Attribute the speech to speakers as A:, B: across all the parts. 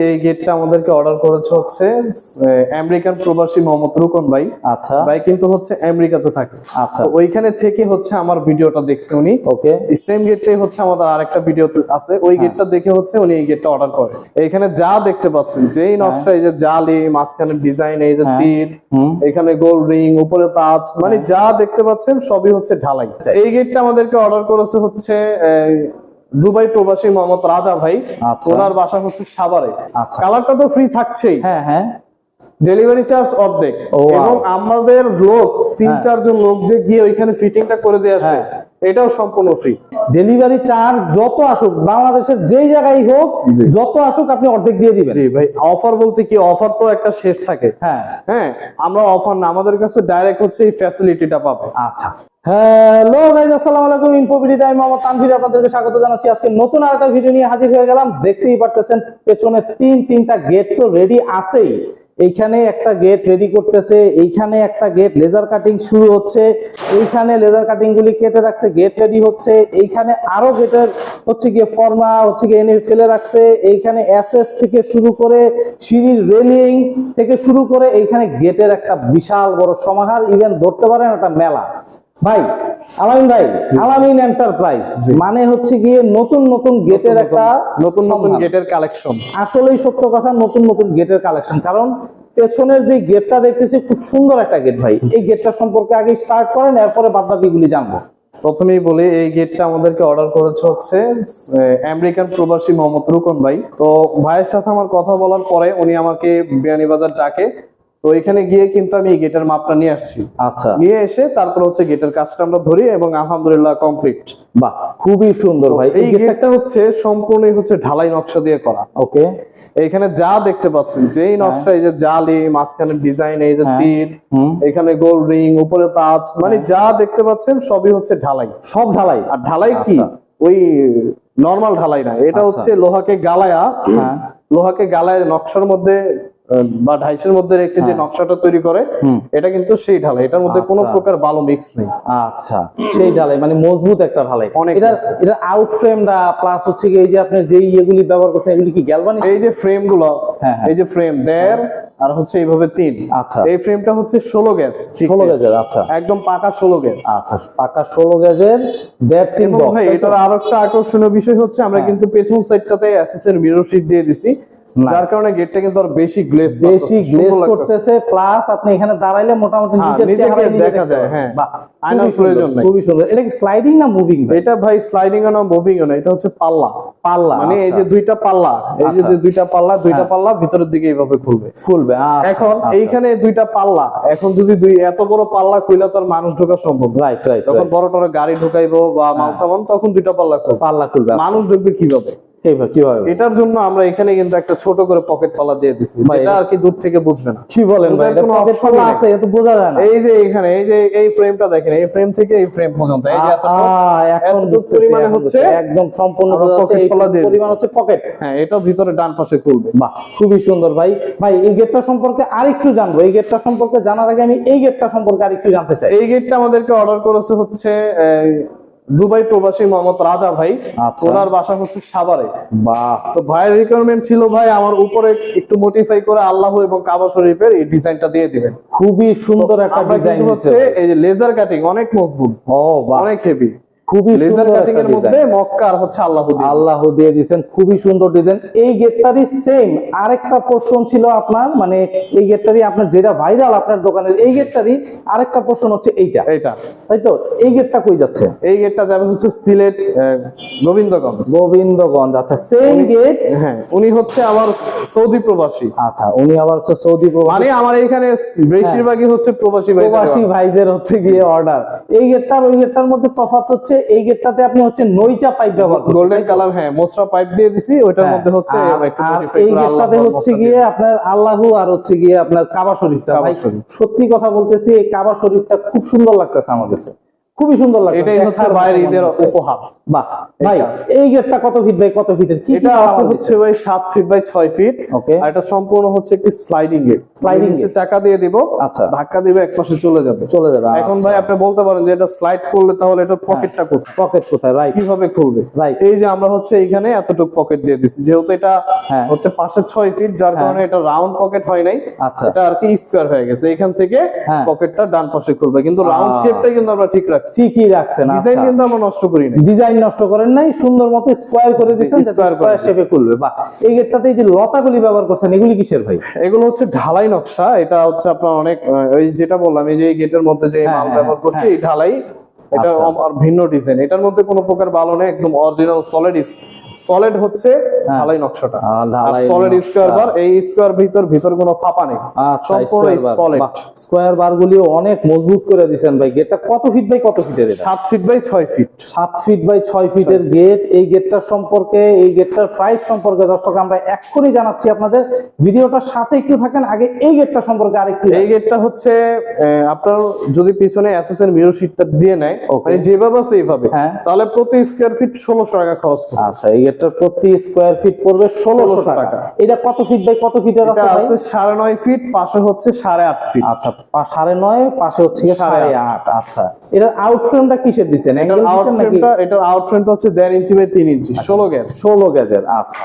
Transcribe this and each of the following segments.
A: এই গেটটা আমাদেরকে অর্ডার করেছে হচ্ছে আমেরিকান প্রবাসী মোহাম্মদ রুকন ভাই।
B: আচ্ছা।
A: ভাই কিন্তু হচ্ছে আমেরিকাতে থাকে।
B: আচ্ছা।
A: ওইখানে থেকে হচ্ছে আমার ভিডিওটা দেখছে উনি।
B: ওকে।
A: সেম গেটটাই হচ্ছে আমাদের আরেকটা ভিডিও আছে। ওই
B: হ্যাঁ।
A: গেটটা দেখে হচ্ছে উনি এই গেটটা অর্ডার করে। এখানে যা দেখতে পাচ্ছেন যেই নকশা এই যে জালি মাঝখানে ডিজাইন এই যে
B: হ্যাঁ।
A: তীর এখানে গোল রিং উপরে তাজ মানে
B: হ্যাঁ।
A: যা দেখতে পাচ্ছেন সবই হচ্ছে ঢালাই। এই গেটটা আমাদেরকে অর্ডার করেছে হচ্ছে দুবাই প্রবাসী মোহাম্মদ রাজা ভাই
B: আচ্ছা।
A: ওনার বাসা হচ্ছে সাভারে
B: আচ্ছা।
A: কালারটা তো ফ্রি থাকছেই
B: হ্যাঁ হ্যাঁ
A: ডেলিভারি চার্জ অর্ধেক এবং আমাদের লোক তিন
B: হ্যাঁ।
A: চারজন লোক যে গিয়ে ওইখানে ফিটিংটা করে দিয়ে আসবে
B: হ্যাঁ।
A: এটাও সম্পূর্ণ ফ্রি
B: ডেলিভারি চার্জ যত আসুক বাংলাদেশের যেই জায়গায় হোক যত আসুক আপনি অর্ধেক দিয়ে দিবেন।
A: জি ভাই অফার বলতে কি অফার তো একটা শেষ থাকে।
B: হ্যাঁ।
A: হ্যাঁ আমরা অফার না আমাদের কাছে ডাইরেক্ট হচ্ছে এই ফ্যাসিলিটিটা পাবে।
B: আচ্ছা। হ্যালো গাইজ আসসালামু আলাইকুম ইনফোভিডিতে আমি মোহাম্মদ তানভীর আপনাদেরকে স্বাগত জানাচ্ছি। আজকে নতুন আরেকটা ভিডিও নিয়ে হাজির হয়ে গেলাম। দেখতেই পারতেছেন পেছনে তিন তিনটা গেট তো রেডি আছেই। এইখানে একটা গেট রেডি করতেছে, এইখানে একটা গেট লেজার কাটিং শুরু হচ্ছে, এইখানে লেজার কাটিং গুলি কেটে রাখছে গেট রেডি হচ্ছে, এইখানে আরও গেটের হচ্ছে গিয়ে ফর্মা হচ্ছে গিয়ে এনে ফেলে রাখছে, এইখানে অ্যাসেস থেকে শুরু করে সিঁড়ির রেলিং থেকে শুরু করে এইখানে গেটের একটা বিশাল বড় সমাহার ইভেন ধরতে পারেন একটা মেলা। ভাই আলামিন ভাই আলামিন এন্টারপ্রাইজ মানে হচ্ছে গিয়ে নতুন নতুন গেটের একটা
A: নতুন নতুন গেটের কালেকশন
B: আসলেই সত্য কথা নতুন নতুন গেটের কালেকশন কারণ পেছনের যে গেটটা দেখতেছি খুব সুন্দর একটা গেট ভাই। এই গেটটা সম্পর্কে আগে স্টার্ট করেন এরপরে বাদ বাকিগুলি জানব।
A: প্রথমেই বলি এই গেটটা আমাদেরকে অর্ডার করেছে হচ্ছে আমেরিকান প্রবাসী মোহাম্মদ রুকন ভাই। তো ভাইয়ের সাথে আমার কথা বলার পরে উনি আমাকে বিয়ানীবাজার ডাকে তো এখানে গিয়ে কিন্তু আমি গেটের মাপটা নিয়ে আসছি।
B: আচ্ছা।
A: নিয়ে এসে তারপর হচ্ছে গেটের কাজটা আমরা ধরি এবং আলহামদুলিল্লাহ কমপ্লিট
B: বাহ খুবই সুন্দর ভাই
A: এই গেটটা হচ্ছে সম্পূর্ণই হচ্ছে ঢালাই নকশা দিয়ে করা।
B: ওকে।
A: এখানে যা দেখতে পাচ্ছেন যেই নকশা এই যে জালি মাঝখানে ডিজাইন এই যে
B: হ্যাঁ।
A: তীর এখানে গোল রিং উপরে তাজ মানে যা দেখতে পাচ্ছেন সবই হচ্ছে ঢালাই।
B: সব ঢালাই?
A: আর ঢালাই কি?
B: আচ্ছা।
A: ওই নর্মাল ঢালাই না এটা
B: আচ্ছা।
A: হচ্ছে লোহাকে গালায়া
B: হ্যাঁ।
A: লোহাকে গালায় নকশার মধ্যে বা ঢাইসের মধ্যে রেখে যে নকশাটা তৈরি করে এটা কিন্তু সেই ঢালাই। এটার মধ্যে কোনো
B: আচ্ছা।
A: প্রকার বালো মিক্স নেই।
B: আচ্ছা। সেই ঢালাই মানে মজবুত একটা ঢালাই। এটা এটা আউট ফ্রেমটা প্লাস হচ্ছে এই যে আপনি যেই ইয়েগুলি ব্যবহার করছেন এগুলি কি গ্যালভানিক
A: এই যে ফ্রেমগুলো
B: হ্যাঁ, হ্যাঁ।
A: এই যে ফ্রেম দেড় আর হচ্ছে এইভাবে তিন।
B: আচ্ছা।
A: এই ফ্রেমটা হচ্ছে ষোলো গ্যাস
B: ষোলো গেজের আচ্ছা।
A: একদম পাকা ষোলো গ্যাস
B: আচ্ছা পাকা ষোলো গেজের দেড় তিন
A: ভাই এটার আরও একটা আকর্ষণীয় বিষয় হচ্ছে আমরা
B: হ্যাঁ।
A: কিন্তু পেছন সাইডটাতে এসএস এর মিরর শিট দিয়ে দিছি. যার কারণে গেটটা কিন্তু আর বেশি গ্লেজ
B: বেশি গ্লেজ করতেছে প্লাস আপনি এখানে দাঁড়াইলে মোটামুটি
A: হ্যাঁ, নিজেকে দেখা যায়, হ্যাঁ। আয়নার প্রয়োজন নেই।
B: খুবই সুন্দর এটা কি স্লাইডিং না মুভিং
A: এটা ভাই স্লাইডিং না মুভিং না এটা হচ্ছে পাল্লা
B: পাল্লা
A: মানে এই
B: আচ্ছা।
A: যে দুইটা পাল্লা এই যে
B: আচ্ছা।
A: দুইটা পাল্লা দুইটা
B: হ্যাঁ।
A: পাল্লা ভিতরের দিকে এইভাবে খুলবে
B: খুলবে আচ্ছা,
A: এখন
B: আচ্ছা।
A: এইখানে দুইটা পাল্লা এখন যদি দুই এত বড় পাল্লা কইলা তো আর মানুষ ঢোকা সম্ভব
B: রাইট রাইট
A: তখন বড় টড় গাড়ি ঢুকাইবো বা মাল সামান তখন দুইটা পাল্লা খুলবে
B: পাল্লা খুলবে
A: মানুষ ঢুকবে কীভাবে
B: কীভাবে
A: এটার জন্য আমরা এখানে কিন্তু একটা ছোট করে পকেট পাল্লা দিয়ে দিচ্ছি যেটা আর কি দূর থেকে বুঝবে না।
B: কি বলেন ভাই এটা পকেট
A: option
B: আছে এত বোঝা যায় না।
A: এই যে এখানে এই যে এই ফ্রেমটা দেখেন এই ফ্রেম থেকে এই ফ্রেম পর্যন্ত এই যে এতটুকু,
B: আহ,
A: পরিমাণে হচ্ছে
B: একদম সম্পূর্ণ এই
A: পাল্লা দিয়ে
B: পরিমাণ হচ্ছে পকেট
A: হ্যাঁ এটা ভিতরে ডান পাশে খুলবে।
B: বাহ খুবই সুন্দর ভাই। ভাই এই গেটটা সম্পর্কে আরেকটু জানব। এই গেটটা সম্পর্কে জানার আগে আমি এই গেটটা সম্পর্কে আরেকটু জানতে চাই।
A: এই গেটটা আমাদেরকে অর্ডার করেছে হচ্ছে এই, দুবাই প্রবাসী মোহাম্মদ রাজা ভাই
B: আচ্ছা।
A: ওনার বাসা হচ্ছে সাভারে।
B: বাহ।
A: তো ভাইয়ের রিকোয়ারমেন্ট ছিল ভাই আমার উপরে একটু মোটিফাই করে আল্লাহ এবং কাবা শরীফের এই ডিজাইনটা দিয়ে দিবেন।
B: খুবই সুন্দর একটা ডিজাইন
A: হচ্ছে এই যে লেজার কাটিং অনেক মজবুত
B: ও
A: অনেক হেভি
B: খুবই
A: লেজার কাটিং এর মধ্যে মক্কা আর হচ্ছে আল্লাহ দিয়ে দিয়েছে।
B: আল্লাহ দিয়ে দিয়েছেন খুবই সুন্দর ডিজাইন এই গেটটারই সেম আরেকটা পোর্শন ছিল আপনার মানে এই গেটটারই আপনার যেটা ভাইরাল আপনার দোকানের এই গেটটারই আরেকটা পোর্শন হচ্ছে এইটা।
A: এইটা।
B: তাই তো? এই গেটটা কই যাচ্ছে?
A: এই গেটটা যাবে হচ্ছে সিলেট গোবিন্দগঞ্জ।
B: গোবিন্দগঞ্জ আচ্ছা সেম গেট
A: হ্যাঁ উনি হচ্ছে আমার সৌদি প্রবাসী।
B: আচ্ছা উনি আবার হচ্ছে সৌদি প্রবাসী।
A: মানে আমার এখানে বেশিরভাগই হচ্ছে প্রবাসী ভাই
B: প্রবাসী ভাইদের হচ্ছে গিয়ে অর্ডার এই গেটটার ওই গেটটার মধ্যে তফাৎ হচ্ছে এই গেটটাতে আপনি হচ্ছে নইচা পাইপ ব্যবহার করছেন,
A: গোল্ডেন কালার হ্যাঁ মোসরা পাইপ দিয়ে দিছি ওইটার
B: হ্যাঁ,
A: মধ্যে হচ্ছে
B: আর- এই গেটটাতে হচ্ছে গিয়ে আপনার আল্লাহু আর হচ্ছে গিয়ে আপনার কাবা শরীফটা ভাই। সত্যি কথা বলতেছি এই কাবা শরীফটা খুব সুন্দর লাগতেছে আমার কাছে। খুবই সুন্দর লাগে
A: এটাই হচ্ছে ভাইয়ের ঈদের উপহার।
B: বাহ ভাই
A: এটা
B: এই গেটটা কত ফিট বাই কত ফিটের কি
A: এটা আছে হচ্ছে ভাই সাত ফিট বাই ছয় ফিট
B: ওকে
A: আর এটা সম্পূর্ণ হচ্ছে একটি স্লাইডিং গেট
B: Sliding
A: নিচে চাকা দিয়ে দিব
B: আচ্ছা।
A: ধাক্কা দিবে এক পাশে চলে যাবে।
B: চলে যাবে
A: এখন ভাই আপনি বলতে পারেন যে এটা স্লাইড করলে তাহলে এটার পকেটটা কোথায়?
B: পকেট কোথায়? রাইট
A: কীভাবে খুলবে?
B: রাইট
A: এই যে আমরা হচ্ছে এখানে এতটুকু পকেট দিয়ে দিচ্ছি। যেহেতু এটা
B: হ্যাঁ।
A: হচ্ছে পাশে ছয় ফিট যার
B: হ্যাঁ।
A: কারণে এটা রাউন্ড পকেট হয় নাই।
B: আচ্ছা।
A: এটা আর কি স্কোয়ার হয়ে গেছে। এখান থেকে
B: হ্যাঁ।
A: পকেটটা ডান পাশে খুলবে। কিন্তু রাউন্ড
B: আহ।
A: শেপটাই কিন্তু আমরা ঠিক রাখছি
B: ঠিকই রাখছেন
A: ডিজাইন
B: আচ্ছা
A: কিন্তু আমরা নষ্ট করি না
B: ডিজাইন নষ্ট করেন নাই সুন্দর মতো স্কোয়ার করে দিয়েছেন শেপে খুলবে। বা এই গেটটাতে এই যে লতাগুলি ব্যবহার করছেন এগুলি কিসের ভাই?
A: এগুলো হচ্ছে ঢালাই নকশা এটা হচ্ছে আপনার অনেক ওই যেটা বললাম এই যে গেটের মধ্যে যে
B: হ্যাঁ,
A: মাল
B: হ্যাঁ,
A: ব্যবহার করছি এই ঢালাই এটা
B: আচ্ছা।
A: আর ভিন্ন ডিজাইন এটার মধ্যে কোনো প্রকার ভালো নেই একদম অরিজিনাল সলিড সলিড হচ্ছে ঢালাই নকশাটা।
B: ঢালাই
A: সলিড। স্কোয়ার বার এই স্কোয়ার ভিতর ভিতর কোনো ফাঁপা নেই।
B: আচ্ছা
A: সম্পূর্ণ সলিড
B: স্কোয়ার বার গুলিও অনেক মজবুত করে দিয়েছেন ভাই। গেটটা কত ফিট বাই কত ফিটের এটা?
A: সাত ফিট বাই ছয় ফিট
B: সাত ফিট বাই ছয় ফিটের গেট এই গেটটার সম্পর্কে এই গেটটার প্রাইস সম্পর্কে দর্শক আমরা এক্ষুনি জানাচ্ছি আপনাদের। ভিডিওটার সাথে একটু থাকেন। আগে এই গেটটা সম্পর্কে আরেকটু
A: এই গেটটা হচ্ছে আপনার যদি পিছনে এসএসএন মিরর শিটটা দিয়ে নেয়. মানে যেভাবে আছে এইভাবে।
B: হ্যাঁ।
A: তাহলে প্রতি স্কোয়ার ফিট ষোলোশো টাকা খরচ
B: আচ্ছা এই গেটটার প্রতি স্কোয়ার ফিট পড়বে ষোলোশো টাকা। এটা কত ফিট বাই কত ফিটের আছে
A: সাড়ে নয় ফিট পাশে হচ্ছে সাড়ে আট ফিট
B: আচ্ছা সাড়ে নয় পাশে হচ্ছে
A: সাড়ে
B: আট। আচ্ছা। এটার আউট ফ্রেমটা কিসের দিচ্ছেন?
A: এটার
B: অ্যাঙ্গেল
A: আউট
B: দিচ্ছেন নাকি?
A: ফ্রেমটা এটার আউট হচ্ছে দেড় ইঞ্চি বাই তিন ইঞ্চি ষোলো গ্যাস
B: ষোলো গেজের আচ্ছা।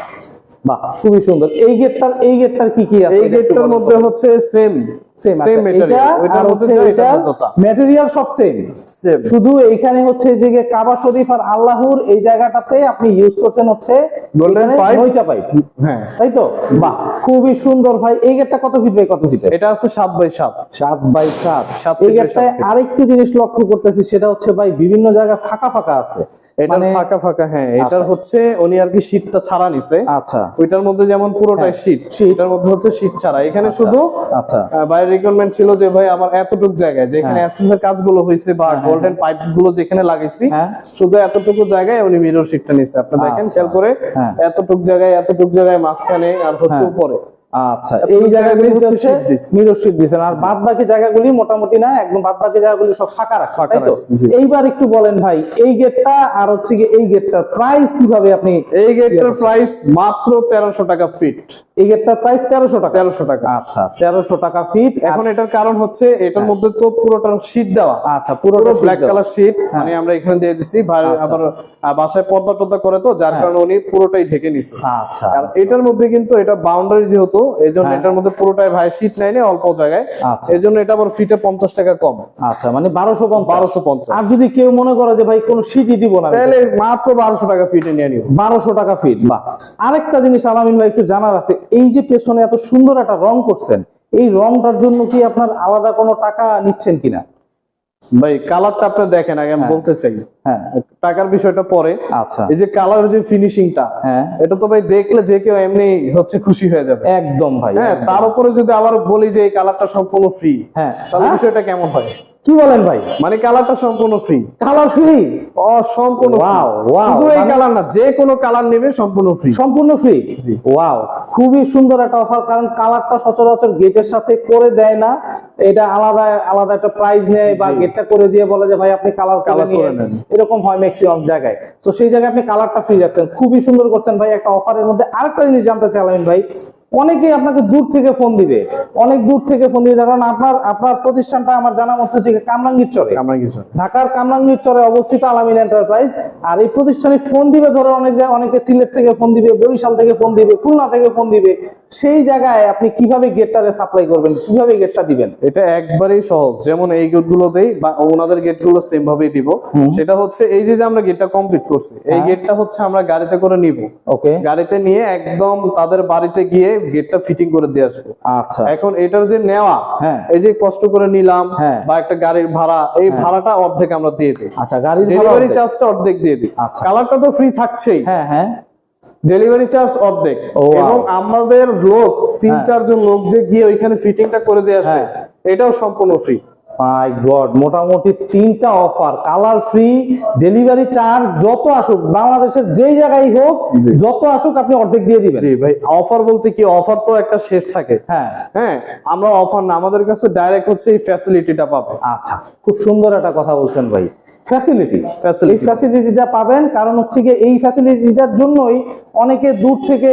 B: বাহ খুবই সুন্দর। এই গেটটার এই গেটটার কি কি আছে?
A: এই গেটটার মধ্যে হচ্ছে সেম
B: সেম
A: সেম
B: এটা
A: ওইটার মধ্যে
B: হচ্ছে এটা
A: এটার মধ্যে তা
B: ম্যাটেরিয়াল সব সেম
A: সেম
B: শুধু এইখানে হচ্ছে যে কাবা শরীফ আর আল্লাহর এই জায়গাটাতে আপনি ইউজ করছেন হচ্ছে
A: Golden
B: এখানে
A: pipe।
B: পাইপ
A: হ্যাঁ।
B: তাই তো? বাহ খুবই সুন্দর ভাই। এই গেটটা কত ফিট বাই কত ফিটের
A: এটা আছে সাত বাই সাত।
B: সাত বাই সাত।
A: সাত
B: এই গেটটায় আরেকটু জিনিস লক্ষ্য করতেছি সেটা হচ্ছে ভাই বিভিন্ন জায়গায় ফাঁকা ফাঁকা আছে।
A: এটার
B: মানে
A: ফাঁকা ফাঁকা হ্যাঁ এটার
B: আচ্ছা।
A: হচ্ছে উনি আর কি শীতটা ছাড়া নিছে।
B: আচ্ছা।
A: ওইটার মধ্যে যেমন পুরোটাই
B: শীত
A: শীট
B: sheet।
A: এটার মধ্যে হচ্ছে শীত ছাড়া। এখানে
B: আচ্ছা,
A: শুধু
B: আচ্ছা।
A: রিকোয়ারমেন্ট ছিল যে ভাই আমার এতটুক জায়গায় যেখানে
B: হ্যাঁ।
A: অ্যাসেসের কাজগুলো হয়েছে বা
B: হ্যাঁ,
A: গোল্ডেন পাইপগুলো যেখানে লাগাইছি
B: হ্যাঁ।
A: শুধু এতটুকু জায়গায় উনি মিরর শিটটা নিছে আপনি দেখেন
B: আচ্ছা।
A: খেয়াল করে
B: এতটুকু
A: এতটুক জায়গায় এতটুক জায়গায় মাঝখানে আর হচ্ছে
B: হ্যাঁ।
A: উপরে
B: আচ্ছা এই জায়গাগুলি হচ্ছে
A: দিচ্ছে।
B: শীট দিচ্ছেন আর বাদ বাকি জায়গাগুলি মোটামুটি না একদম বাদ বাকি জায়গাগুলি সব ফাঁকা রাখা। এইবার একটু বলেন ভাই এই গেটটা আর হচ্ছে কি এই গেটটার প্রাইস কীভাবে আপনি
A: এই গেটটার প্রাইস মাত্র তেরোশো টাকা ফিট
B: এই গেটটার প্রাইস তেরোশো টাকা
A: তেরোশো টাকা
B: আচ্ছা তেরোশো টাকা ফিট
A: এখন এটার কারণ হচ্ছে এটার
B: হ্যাঁ।
A: মধ্যে তো পুরোটা শীট দেওয়া
B: আচ্ছা
A: পুরো
B: পুরোটা
A: ব্ল্যাক কালার শীট
B: হ্যাঁ।
A: মানে আমরা এখানে দিয়ে
B: আচ্ছা।
A: আবার বাসায় পর্দা টর্দা করে তো যার
B: হ্যাঁ।
A: কারণে উনি পুরোটাই ঢেকে নিচ্ছে
B: আচ্ছা
A: আর এটার মধ্যে কিন্তু এটা বাউন্ডারি যেহেতু এই জন্য
B: হ্যাঁ।
A: এটার মধ্যে পুরোটাই ভাই সিট নাই অল্প জায়গায়।
B: আচ্ছা।
A: এই জন্য এটা আবার ফিটে পঞ্চাশ টাকা কম।
B: আচ্ছা মানে বারোশো
A: বারোশো পঞ্চাশ।
B: আর যদি কেউ মনে করে যে ভাই কোনো সিটি দিব না
A: তাহলে মাত্র বারোশো টাকা ফিটে নিয়ে নিব
B: বারোশো টাকা ফিট বা আরেকটা জিনিস আলামিন ভাই একটু জানার আছে এই যে পেছনে এত সুন্দর একটা রং করছেন এই রংটার জন্য কি আপনার আলাদা কোনো টাকা নিচ্ছেন কিনা?
A: ভাই কালারটা আপনি দেখেন আগে আমি
B: হ্যাঁ।
A: বলতে চাই।
B: হ্যাঁ।
A: টাকার বিষয়টা পরে।
B: আচ্ছা।
A: এই যে কালার যে ফিনিশিংটা
B: হ্যাঁ।
A: এটা তো ভাই দেখলে যে কেউ এমনি হচ্ছে খুশি হয়ে যাবে।
B: একদম ভাই
A: হ্যাঁ তার উপরে যদি আবার বলি যে এই কালারটা সম্পূর্ণ ফ্রি
B: হ্যাঁ।
A: তাহলে
B: হ্যাঁ?
A: বিষয়টা কেমন হয়?
B: কি বলেন ভাই?
A: মানে কালারটা সম্পূর্ণ free
B: colour free Wow,
A: free।
B: wow,
A: শুধু এই
B: মানে-
A: কালার না যে কোনো কালার নেবে সম্পূর্ণ ফ্রি
B: সম্পূর্ণ ফ্রি
A: জি।
B: ওয়াও খুবই সুন্দর একটা অফার কারণ কালারটা সচরাচর গেটের সাথে করে দেয় না। এটা আলাদা আলাদা একটা প্রাইস নেয় বা। গেটটা করে দিয়ে বলে যে ভাই আপনি কালার কালার
A: করে নেন।
B: এরকম হয় ম্যাক্সিমাম জায়গায় তো সেই জায়গায় আপনি কালারটা ফ্রি রাখছেন খুবই সুন্দর করছেন ভাই একটা অফারের মধ্যে আরেকটা জিনিস জানতে চাইলেন ভাই অনেকেই আপনাকে দূর থেকে ফোন দিবে। অনেক দূর থেকে ফোন দিবে। কারণ আপনার আপনার প্রতিষ্ঠানটা আমার জানা মতো হচ্ছে কামরাঙ্গীর চরে। ঢাকার কামরাঙ্গীর চরে অবস্থিত আলামিন এন্টারপ্রাইজ আর এই প্রতিষ্ঠানে ফোন দিবে ধরো অনেক অনেকে সিলেট থেকে ফোন দিবে বরিশাল থেকে ফোন দিবে খুলনা থেকে ফোন দিবে। সেই জায়গায় আপনি কীভাবে গেটটারে সাপ্লাই করবেন? কীভাবে গেটটা দিবেন?
A: এটা একবারেই সহজ। যেমন এই গেটগুলো দেই বা ওনাদের গেটগুলো সেম ভাবেই দিব। সেটা হচ্ছে এই যে যে আমরা গেটটা কমপ্লিট করছি এই
B: হ্যাঁ।
A: গেটটা হচ্ছে আমরা গাড়িতে করে নিব।
B: ওকে
A: গাড়িতে নিয়ে একদম তাদের বাড়িতে গিয়ে গেটটা ফিটিং করে দিয়ে আসব।
B: আচ্ছা।
A: এখন এটার যে নেওয়া
B: হ্যাঁ।
A: এই যে কষ্ট করে নিলাম
B: হ্যাঁ।
A: বা একটা গাড়ির ভাড়া এই ভাড়াটা অর্ধেক আমরা দিয়ে দিই।
B: আচ্ছা গাড়ির
A: ডেলিভারি চার্জটা অর্ধেক। দিয়ে দিই।
B: আচ্ছা।
A: কালারটা তো ফ্রি থাকছেই।
B: হ্যাঁ হ্যাঁ।
A: ডেলিভারি চার্জ অর্ধেক। এবং আমাদের লোক তিন
B: হ্যাঁ।
A: চারজন লোক যে গিয়ে ওইখানে ফিটিংটা করে দিয়ে আসবে
B: হ্যাঁ।
A: এটাও সম্পূর্ণ ফ্রি
B: মাই গড মোটামুটি তিনটা offer colour free delivery charge যত আসুক বাংলাদেশের যেই জায়গায় হোক যত আসুক আপনি অর্ধেক দিয়ে দিবেন।
A: জি ভাই অফার বলতে কি অফার তো একটা শেষ থাকে।
B: হ্যাঁ।
A: হ্যাঁ আমরা অফার না আমাদের কাছে ডাইরেক্ট হচ্ছে এই ফ্যাসিলিটিটা পাবে।
B: আচ্ছা খুব সুন্দর একটা কথা বলছেন ভাই। ফ্যাসিলিটি এই ফ্যাসিলিটিটা পাবেন কারণ হচ্ছে কি এই ফ্যাসিলিটিটার জন্যই অনেকে দূর থেকে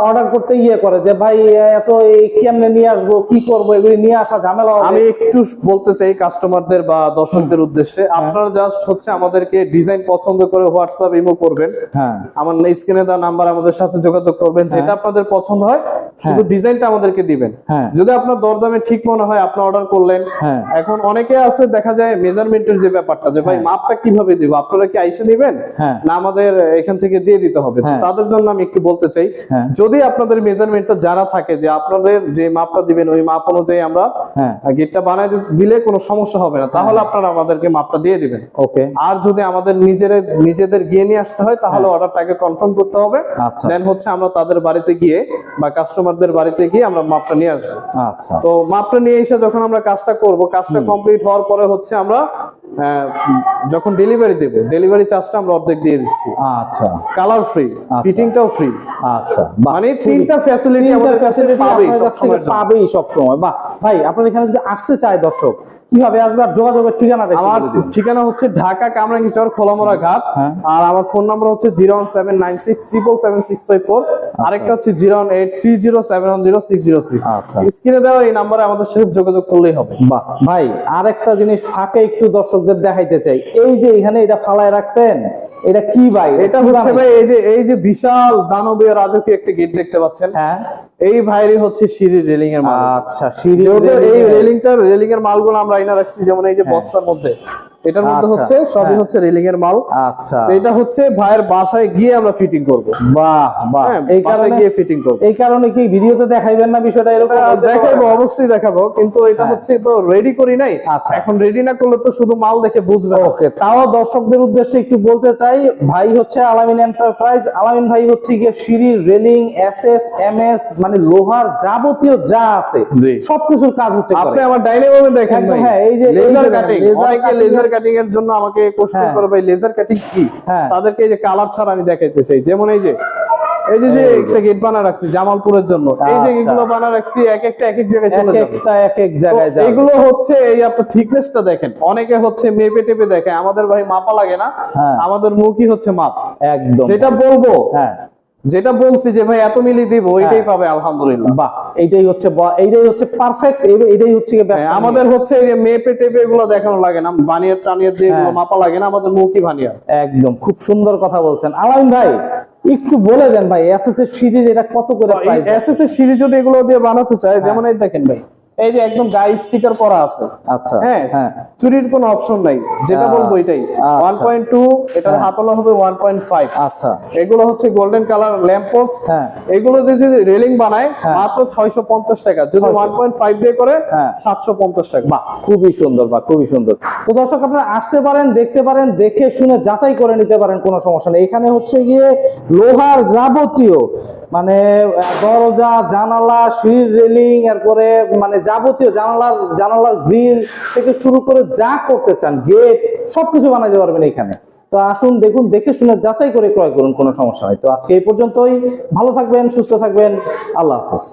B: অর্ডার করতে ইয়ে করে যে ভাই এত এই কেমনে নিয়ে আসব কি করব এগুলি নিয়ে আসা ঝামেলা
A: আমি একটু বলতে চাই কাস্টমারদের বা দর্শকদের উদ্দেশ্যে আপনারা জাস্ট হচ্ছে আমাদেরকে ডিজাইন পছন্দ করে হোয়াটসঅ্যাপ ইমো করবেন।
B: হ্যাঁ।
A: আমার স্ক্রিনে দেওয়া নাম্বার আমাদের সাথে যোগাযোগ করবেন যেটা আপনাদের পছন্দ হয় শুধু ডিজাইনটা আমাদেরকে দিবেন
B: হ্যাঁ।
A: যদি আপনার দরদামে ঠিক মনে হয় আপনি অর্ডার করলেন
B: হ্যাঁ।
A: এখন অনেকে আছে দেখা যায় মেজারমেন্টের যে ব্যাপারটা যে ভাই মাপটা কীভাবে দিব আপনারা কি আইসে নেবেন
B: হ্যাঁ।
A: না আমাদের এখান থেকে দিয়ে দিতে হবে
B: হ্যাঁ।
A: তাদের জন্য আমি একটু বলতে চাই
B: হ্যাঁ।
A: যদি আপনাদের মেজারমেন্টটা যারা থাকে যে আপনাদের যে মাপটা দিবেন ওই মাপ অনুযায়ী আমরা
B: হ্যাঁ
A: গেটটা বানায় দিলে কোনো সমস্যা হবে না তাহলে আপনারা আমাদেরকে মাপটা দিয়ে দিবেন
B: ওকে
A: আর যদি আমাদের নিজের নিজেদের গিয়ে নিয়ে আসতে হয় তাহলে অর্ডারটাকে কনফার্ম করতে হবে
B: আচ্ছা।
A: দেন হচ্ছে আমরা তাদের বাড়িতে গিয়ে বা কাস্টমারদের বাড়িতে গিয়ে আমরা মাপটা নিয়ে আসব।
B: আচ্ছা।
A: তো মাপটা নিয়ে এসে যখন আমরা কাজটা করব কাজটা কমপ্লিট হওয়ার পরে হচ্ছে আমরা যখন ডেলিভারি দেব ডেলিভারি চার্জটা আমরা অর্ধেক দিয়ে দিচ্ছি।
B: আচ্ছা।
A: কালার ফ্রি ফিটিংটাও ফ্রি।
B: আচ্ছা।
A: মানে তিনটা ফ্যাসিলিটি আমাদের
B: facility
A: পাবেই
B: কাছ থেকে
A: সবসময়ের জন্য।
B: সবসময়। বাহ। ভাই আপনার এখানে যদি আসতে চায় দর্শক কীভাবে আসবে আর যোগাযোগের ঠিকানা
A: আমার ঠিকানা হচ্ছে ঢাকা কামরাঙ্গিচর খোলামোড়া ঘাট।
B: হ্যাঁ।
A: আর আমার ফোন নাম্বার হচ্ছে zero one seven nine six triple seven six five four. আরেকটা হচ্ছে zero one eight three zero seven one zero six zero six
B: আচ্ছা।
A: স্ক্রিনে দেওয়া এই নাম্বারে আমাদের সাথে যোগাযোগ করলেই হবে।
B: বাহ ভাই আর একটা জিনিস ফাঁকে একটু দর্শকদের দেখাইতে চাই। এই যে এখানে এটা ফালায় রাখছেন এটা কি ভাই?
A: এটা হচ্ছে ভাই এই যে এই যে বিশাল দানবীয় রাজকীয় একটা গেট দেখতে পাচ্ছেন।
B: হ্যাঁ।
A: এই হচ্ছে সিঁড়ি রেলিং এর মাল।
B: আচ্ছা সিঁড়ি
A: এই
B: রেলিং-
A: রেলিংটা রেলিং এর মালগুলো আমরা আইনা রাখছি যেমন এই যে বস্তার মধ্যে। এটার মধ্যে
B: আচ্ছা,
A: হচ্ছে সবই
B: হ্যাঁ।
A: হচ্ছে রেলিং এর মাল।
B: আচ্ছা।
A: এটা হচ্ছে ভাইয়ের বাসায় গিয়ে আমরা ফিটিং করব।
B: বাহ বাহ।
A: হ্যাঁ
B: এই কারণে
A: গিয়ে ফিটিং করব।
B: এই কারণে কি ভিডিওতে দেখাইবেন না বিষয়টা এরকম?
A: দেখাবো অবশ্যই দেখাবো। কিন্তু এটা
B: হ্যাঁ।
A: হচ্ছে তো রেডি করি নাই।
B: আচ্ছা।
A: এখন রেডি না করলে তো শুধু মাল দেখে বুঝবে
B: ওকে তাও দর্শকদের উদ্দেশ্যে একটু বলতে চাই ভাই হচ্ছে আলামিন এন্টারপ্রাইজ আলামিন ভাই হচ্ছে গিয়ে সিঁড়ি রেলিং এসএস এমএস মানে লোহার যাবতীয় যা আছে। সবকিছুর কাজ হচ্ছে
A: আপনি আমার ডাইনামো দেখেন
B: হ্যাঁ, এই যে-
A: laser cutting
B: cutting
A: laser cutting এর জন্য আমাকে কোশ্চেন
B: হ্যাঁ।
A: করে ভাই লেজার কাটিং কি?
B: হ্যাঁ।
A: তাদেরকে এই যে কালার ছাড়া আমি দেখাইতে চাই। যেমন এই যে এই যে যে একটা গেট বানা রাখছি জামালপুরের জন্য এই যে
B: আচ্ছা।
A: এগুলো বানা রাখছি এক একটা এক এক জায়গায় চলে যাবে।
B: একটা এক এক জায়গায় যাবে।
A: এগুলো হচ্ছে এই আপনার থিকনেসটা দেখেন। অনেকে হচ্ছে মেপে টেপে দেখে আমাদের ভাই মাপা লাগে না।
B: হ্যাঁ।
A: আমাদের মুখই হচ্ছে মাপ।
B: একদম।
A: যেটা বলব
B: হ্যাঁ।
A: যেটা বলছি যে ভাই এত মিলি দিব ওইটাই পাবে আলহামদুলিল্লাহ।
B: বাহ এইটাই হচ্ছে এইটাই হচ্ছে পারফেক্ট এইটাই হচ্ছে
A: হ্যাঁ, আমাদের হচ্ছে এই যে মেপে টেপে এগুলো দেখানো লাগে না বানিয়ার টানিয়ার দিয়ে এগুলো
B: হ্যাঁ।
A: মাপা লাগে না আমাদের মুখই বানিয়ার
B: একদম খুব সুন্দর কথা বলছেন। আলামিন ভাই একটু বলে দেন ভাই এসএস এর সিঁড়ির এটা কত করে প্রাইস
A: এসএস এর সিরিজ যদি এগুলো দিয়ে বানাতে চায় যেমন এই দেখেন ভাই। এই যে একদম গায়ে স্টিকার করা আছে।
B: আচ্ছা
A: হ্যাঁ
B: হ্যাঁ।
A: চুরির কোনো অপশন নাই যেটা বলব এটাই।
B: আচ্ছা।
A: ওয়ান পয়েন্ট টু এটার
B: হ্যাঁ।
A: হাতলা হবে ওয়ান পয়েন্ট ফাইভ।
B: আচ্ছা।
A: এগুলো হচ্ছে গোল্ডেন কালার ল্যাম্প পোস্ট
B: হ্যাঁ।
A: এগুলো যদি রেলিং বানায়
B: হ্যাঁ।
A: মাত্র ছয়শো পঞ্চাশ টাকা। যদি
B: 650
A: ওয়ান পয়েন্ট ফাইভ দিয়ে করে
B: হ্যাঁ।
A: সাতশো পঞ্চাশ টাকা।
B: বাহ খুবই সুন্দর বা খুবই সুন্দর। তো দর্শক আপনারা আসতে পারেন দেখতে পারেন দেখে শুনে যাচাই করে নিতে পারেন কোনো সমস্যা নেই। এখানে হচ্ছে গিয়ে লোহার যাবতীয় মানে দরজা জানালা সিঁড়ির রেলিং এরপরে মানে যাবতীয় জানালার জানালার গ্রিল থেকে শুরু করে যা করতে চান, গেট, সবকিছু বানাইতে পারবেন এখানে। তো আসুন, দেখুন, দেখে শুনে যাচাই করে ক্রয় করুন, কোনো সমস্যা নেই। তো আজকে এই পর্যন্তই। ভালো থাকবেন, সুস্থ থাকবেন। আল্লাহ হাফেজ।